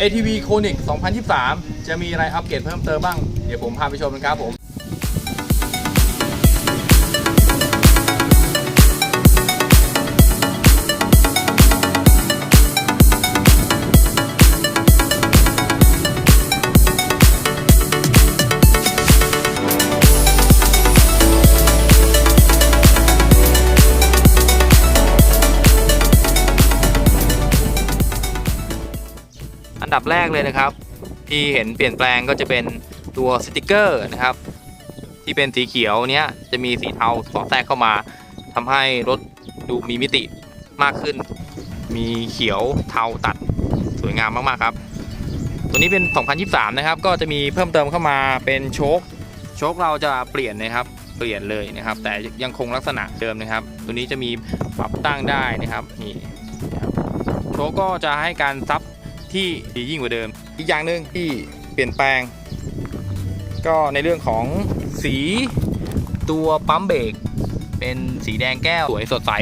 ATV Conic 2023 จะมีอะไรอัปเกรดเพิ่มเติมบ้าง เดี๋ยวผมพาไปชมกันครับผม ดับแรกเลยนะครับ ที่เห็นเปลี่ยนแปลงก็จะเป็นตัวสติกเกอร์นะครับ ที่เป็นสีเขียวเนี้ยจะมีสีเทาสอดแทรกเข้ามาทำให้รถดูมีมิติมากขึ้น มีเขียวเทาตัดสวยงามมากๆครับ ตัวนี้เป็น 2023 นะครับ ก็จะมีเพิ่มเติมเข้ามาเป็นโชคโชคเราจะเปลี่ยนนะครับเปลี่ยนเลยนะครับ แต่ยังคงลักษณะเดิมนะครับ ตัวนี้จะมีปรับตั้งได้นะครับนี่โชคก็จะให้การซับ ที่ดียิ่งกว่าเดิม อีกอย่างหนึ่งที่เปลี่ยนแปลง ก็ในเรื่องของสีตัวปั๊มเบรกเป็นสีแดงแก้วสวยสดใส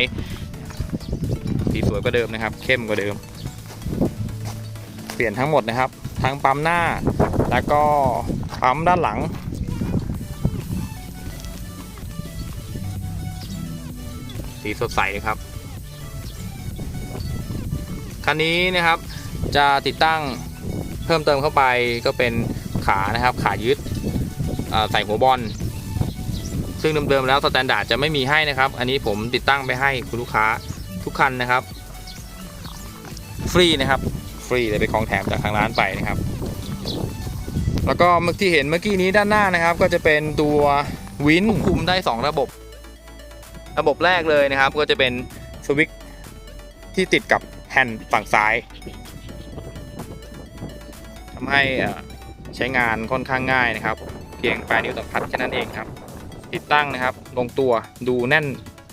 สีสวยกว่าเดิมนะครับ เข้มกว่าเดิม เปลี่ยนทั้งหมดนะครับ ทั้งปั๊มหน้า แล้วก็ปั๊มด้านหลังสีสดใสเลยครับ คันนี้นะครับ จะติดตั้งเพิ่มเติมเข้าไปก็เป็นขานะครับ ขายึดใส่หัวบอล ซึ่งเดิมๆแล้วสแตนดาร์ดจะไม่มีให้นะครับ อันนี้ผมติดตั้งไปให้คุณลูกค้าทุกคันนะครับ ฟรีนะครับ ฟรีเลยเป็นของแถมจากทางร้านไปนะครับ แล้วก็เมื่อที่เห็นเมื่อกี้นี้ด้านหน้านะครับ ก็จะเป็นตัววินคุมได้ 2 ระบบ ระบบแรกเลยนะครับ ก็จะเป็นสวิตช์ที่ติดกับแฮนด์ฝั่งซ้าย ทำให้ใช้งานค่อนข้างง่ายนะครับ เพียงปลายนิ้วสัมผัสแค่นั้นเองครับ ติดตั้งนะครับ ลงตัวดูแน่น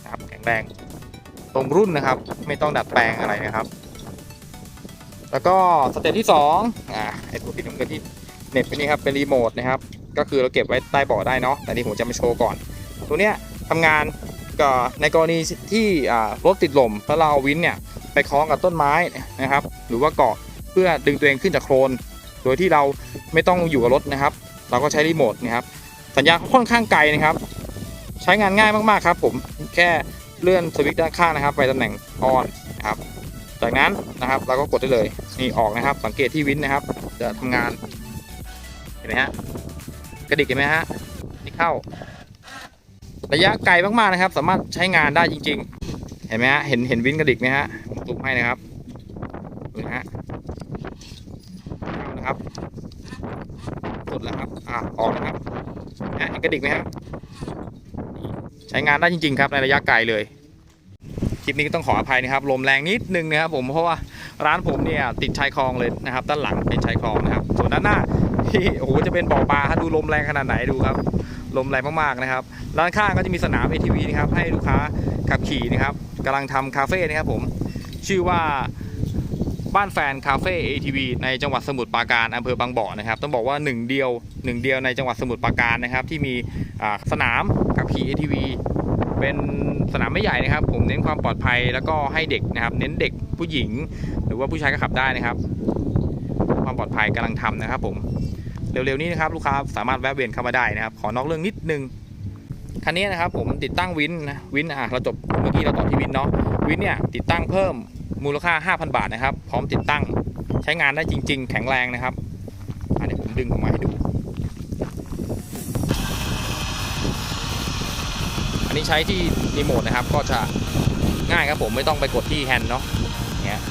นะครับแข็งแรง ตรงรุ่นนะครับ ไม่ต้องดัดแปลงอะไรนะครับ แล้วก็สเต็ปที่2อ่าไอตัวที่น้ำเงินที่เหน็บไปนี่ครับเป็นรีโมทนะครับ ก็คือเราเก็บไว้ใต้เบาะได้เนาะแต่นี่ผมจะมาโชว์ก่อน ตัวเนี้ยทำงานก็ในกรณีที่รถติดลมแล้วเราเอาวินเนี่ยไปคล้องกับต้นไม้นะครับ หรือว่าเกาะเพื่อดึงตัวเองขึ้นจากโคลน โดยที่เราไม่ต้องอยู่กับรถนะครับ เราก็ใช้รีโมทนะครับ สัญญาณค่อนข้างไกลนะครับ ใช้งานง่ายมากๆครับ ผมแค่เลื่อนสวิตช์ด้านข้างนะครับ ไปตำแหน่งออนนะครับ จากนั้นนะครับเราก็กดได้เลยนี่ออกนะครับ สังเกตที่วินนะครับ จะทำงานเห็นไหมฮะกระดิกเห็นไหมฮะนี่เข้า ระยะไกลมากๆนะครับ สามารถใช้งานได้จริง ๆ เห็นไหมฮะเห็นเห็นวินกระดิกไหมฮะผมซูมให้นะครับดูนะฮะ ครับ สุดแล้วครับ อ่าออกนะครับนะเห็นกระดิกไหมครับ ใช้งานได้จริง ๆ ครับในระยะไกลเลย คลิปนี้ก็ต้องขออภัยนะครับ ลมแรงนิดนึงนะครับผม เพราะว่าร้านผมเนี่ยติดชายคลองเลยนะครับ ด้านหลังเป็นชายคลองนะครับ ส่วนด้านหน้าที่โอ้โหจะเป็นบ่อปลาฮะดูลมแรงขนาดไหนดูครับ ลมแรงมากๆนะครับ ด้านข้างก็จะมีสนาม ATV นะครับ ให้ลูกค้าขับขี่นะครับกำลังทำคาเฟ่นะครับผม ชื่อว่า บ้านแฟนคาเฟ่ ATV ในจังหวัดสมุทรปราการอำเภอบางบ่อนะครับ ต้องบอกว่าหนึ่งเดียวหนึ่งเดียวในจังหวัดสมุทรปราการนะครับ ที่มีสนามขับขี่ ATV เป็นสนามไม่ใหญ่นะครับ ผมเน้นความปลอดภัยแล้วก็ให้เด็กนะครับ เน้นเด็กผู้หญิง หรือว่าผู้ชายก็ขับได้นะครับ ความปลอดภัยกำลังทำนะครับ ผมเร็วๆนี้นะครับลูกค้าสามารถแวะเวียนเข้ามาได้นะครับ ขอนอกเรื่องนิดนึงคันนี้นะครับผมติดตั้งวินนะวินอะเราจบเมื่อกี้เราต่อที่วินเนาะวินเนี่ยติดตั้งเพิ่ม มูลค่า 5,000 บาทนะครับ พร้อมติดตั้งใช้งานได้จริง ๆ แข็งแรงนะครับอะเดี๋ยวผมดึงออกมาให้ดู อันนี้ใช้ที่รีโมทนะครับ ก็จะง่ายครับผมไม่ต้องไปกดที่แฮนด์เนาะเนี้ย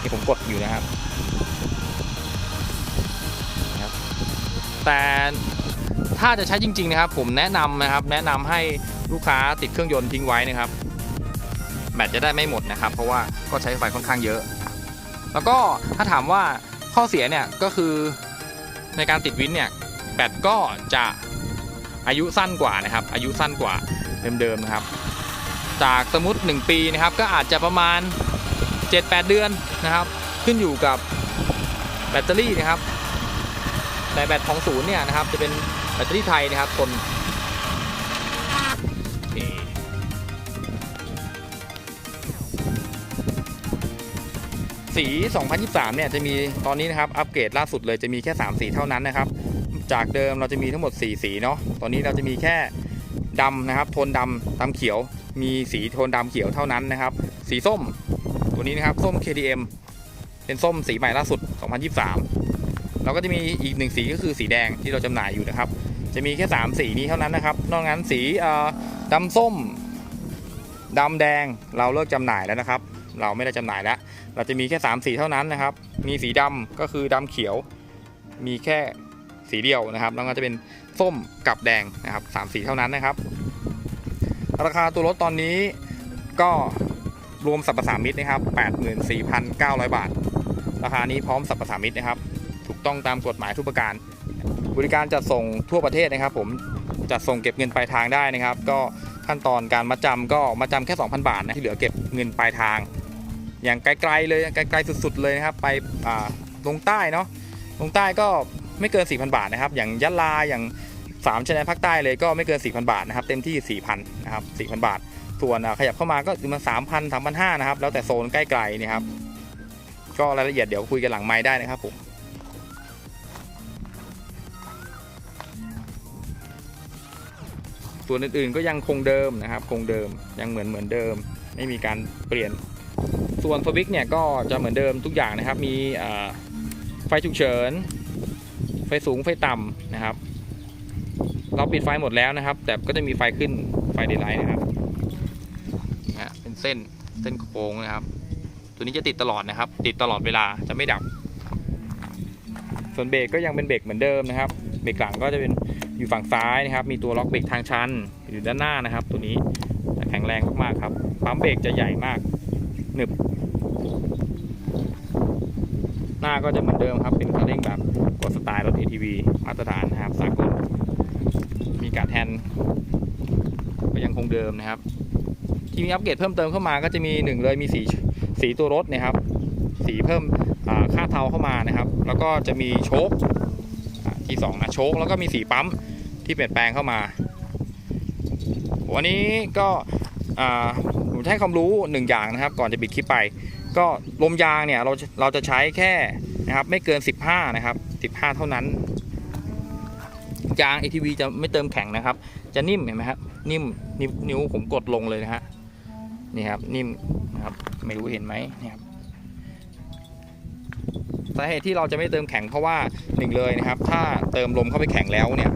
ที่ผมกดอยู่นะครับ แต่ถ้าจะใช้จริง ๆ นะครับ ผมแนะนำนะครับ แนะนำให้ลูกค้าติดเครื่องยนต์ทิ้งไว้นะครับ แบตจะได้ไม่หมดนะครับ เพราะว่าก็ใช้ไฟค่อนข้างเยอะ แล้วก็ถ้าถามว่าข้อเสียเนี่ยก็คือในการติดวินเนี่ยแบตก็จะอายุสั้นกว่านะครับ อายุสั้นกว่าเดิมๆนะครับ จากสมมติ 1 ปีนะครับ ก็อาจจะประมาณ 7-8 เดือนนะครับ ขึ้นอยู่กับแบตเตอรี่นะครับแต่แบตของศูนย์เนี่ยนะครับจะเป็นแบตเตอรี่ไทยนะครับทน สี 2023 เนี่ยจะมีตอนนี้นะครับอัปเกรดล่าสุดเลยจะมีแค่ 3 สีเท่านั้นนะครับ จากเดิมเราจะมีทั้งหมด 4 สีเนาะตอนนี้เราจะมีแค่ดำนะครับ โทนดำดำเขียว มีสีโทนดำเขียวเท่านั้นนะครับ สีส้มตัวนี้นะครับส้ม KTM เป็นส้มสีใหม่ล่าสุด 2023 เราก็จะมีอีกหนึ่งสีก็คือสีแดงที่เราจำหน่ายอยู่นะครับ จะมีแค่ 3 สีนี้เท่านั้นนะครับ นอกนั้นสีดำส้มดำแดงเราเลิกจำหน่ายแล้วนะครับ เราไม่ได้จำหน่ายแล้ว เราจะมีแค่ 3 สีเท่านั้นนะครับ มีสีดำก็คือดำเขียว มีแค่สีเดียวนะครับ แล้วก็จะเป็นส้มกับแดงนะครับสามสีเท่านั้นนะครับ ราคาตัวรถตอนนี้ก็รวมสรรพสามิตนะครับ 84,900 บาท ราคานี้พร้อมสรรพสามิตนะครับ ถูกต้องตามกฎหมายทุกประการ บริการจัดส่งทั่วประเทศนะครับ ผมจัดส่งเก็บเงินปลายทางได้นะครับ ก็ขั้นตอนการมัดจำก็มัดจำแค่ 2,000 บาทนะที่เหลือเก็บเงินปลายทาง อย่างไกลๆเลยไกลๆสุดๆเลยนะครับ ไปลงใต้เนาะลงใต้ก็ไม่เกิน 4,000 บาทนะครับ อย่างยะลาอย่าง3ชายแดนภาคใต้เลยก็ไม่เกิน 4,000 บาทนะครับ เต็มที่ 4,000 นะครับ 4,000 บาท ส่วนขยับเข้ามาก็อยู่มา3,000 3,500นะครับ แล้วแต่โซนใกล้ๆนี่ครับ ก็รายละเอียดเดี๋ยวคุยกันหลังไม้ได้นะครับผมส่วนอื่นๆก็ยังคงเดิมนะครับ คงเดิมยังเหมือนเหมือนเดิม ไม่มีการเปลี่ยน ส่วนสวิกเนี่ยก็จะเหมือนเดิมทุกอย่างนะครับ มีไฟฉุกเฉิน ไฟสูงไฟต่ำนะครับ เราปิดไฟหมดแล้วนะครับ แต่ก็จะมีไฟขึ้นไฟเดย์ไลท์นะครับนะเป็นเส้นเส้นโค้งนะครับ ตัวนี้จะติดตลอดนะครับ ติดตลอดเวลาจะไม่ดับ ส่วนเบรกก็ยังเป็นเบรกเหมือนเดิมนะครับ เบรกหลังก็จะเป็นอยู่ฝั่งซ้ายนะครับ มีตัวล็อกเบรกทางชันอยู่ด้านหน้านะครับ ตัวนี้แข็งแรงมากๆครับปั๊มเบรกจะใหญ่มากหนึบ หน้าก็จะเหมือนเดิมครับ เป็นคันเร่งแบบกดสไตล์รถ ATV มาตรฐานนะครับสากลมีการแฮนก็ยังคงเดิมนะครับ ที่มีอัปเกรดเพิ่มเติมเข้ามาก็จะมีหนึ่งเลยมีสีสีตัวรถนะครับ สีเพิ่มค่าเทาเข้ามานะครับ แล้วก็จะมีโชคที่สองนะโชคแล้วก็มีสีปั๊มที่เปลี่ยนแปลงเข้ามา วันนี้ก็ผมให้ความรู้หนึ่งอย่างนะครับ ก่อนจะปิดคลิปไป ก็ลมยางเนี่ยเราเราจะใช้แค่นะครับไม่เกิน 15 นะครับ 15 เท่านั้น ยาง ATV จะไม่เติมแข็งนะครับ จะนิ่มเห็นไหมครับนิ่มนิ้วนิ้วผมกดลงเลยนะฮะนี่ครับนิ่มนะครับไม่รู้เห็นไหมนี่ครับสาเหตุที่เราจะไม่เติมแข็งเพราะว่าหนึ่งเลยนะครับ ถ้าเติมลมเข้าไปแข็งแล้วเนี่ย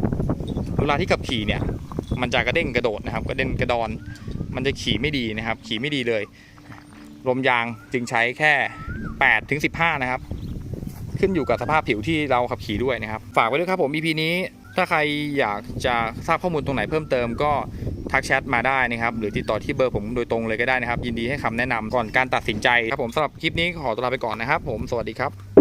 เวลาที่ขับขี่เนี่ย มันจะกระเด้งกระโดดนะครับ กระเด้นกระดอน มันจะขี่ไม่ดีนะครับ ขี่ไม่ดีเลย ลมยางจึงใช้แค่8ถึง15 นะครับ ขึ้นอยู่กับสภาพผิวที่เราขับขี่ด้วยนะครับ ฝากไว้ด้วยครับผม EP นี้ถ้าใครอยากจะทราบข้อมูลตรงไหนเพิ่มเติมก็ทักแชทมาได้นะครับ หรือติดต่อที่เบอร์ผมโดยตรงเลยก็ได้นะครับ ยินดีให้คำแนะนำก่อนการตัดสินใจครับผมสำหรับคลิปนี้ขอตัวลาไปก่อนนะครับ ผมสวัสดีครับ